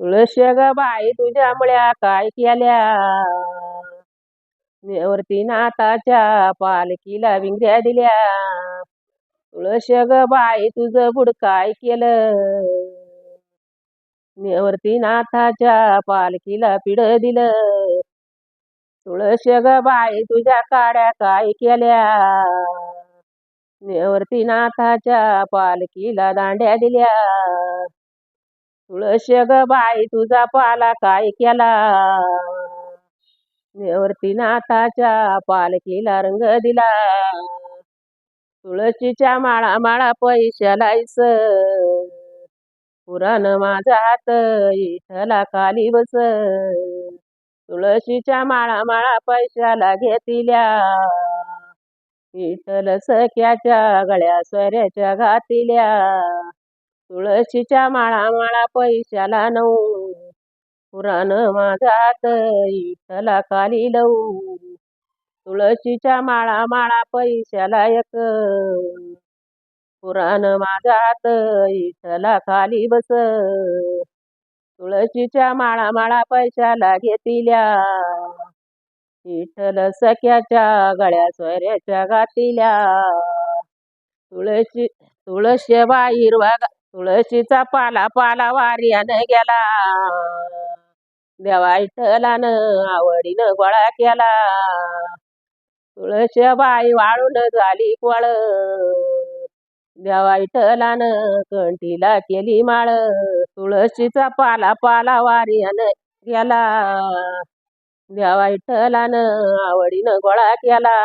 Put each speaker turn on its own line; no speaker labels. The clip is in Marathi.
तुळशी ग बाई तुझ्या मुळ्या काय केल्या? नेवरती नाताच्या पालखीला विंग्या दिल्या. तुळशी ग बाई तुझं बुड काय केलं? नेवरती नाथाच्या पालखीला पिढ दिलं. तुळशी ग बाई तुझ्या काड्या काय केल्या? नेवरती नाथाच्या पालखीला दांड्या दिल्या. तुळशी ग बाई तुझा पाला काय केला? निवर्ती नाथाच्या पालखीला रंग दिला. तुळशीच्या माळा माळा पैशालायस पुराण माझा हात इथला खाली बस. तुळशीच्या माळा माळा पैशाला घेतिल्या. विठ्ठल सख्याच्या गळ्या स्वऱ्याच्या घातिल्या. तुळशीच्या माळा माळा पैशाला नऊ. पुराण माझा इथला खाली लऊ. तुळशीच्या माळा माळा पैशाला एक. पुराण माझा इथला खाली बस. तुळशीच्या माळा माळा पैशाला घेतिल्या. विठ्ठल सख्याच्या गळ्या स्वऱ्याच्या गातिल्या. तुळशी तुळशी बाहिरवा तुळशीचा पाला पाला वार्यानं गेला. देवा विठ्ठलानं आवडीनं गोळा केला. तुळशी बाई वाळून झाली कोळ. देवा विठ्ठलानं कंठीला केली माळ. तुळशीचा पाला पाला वार्यानं गेला. देवा विठ्ठलानं आवडीनं गोळा केला.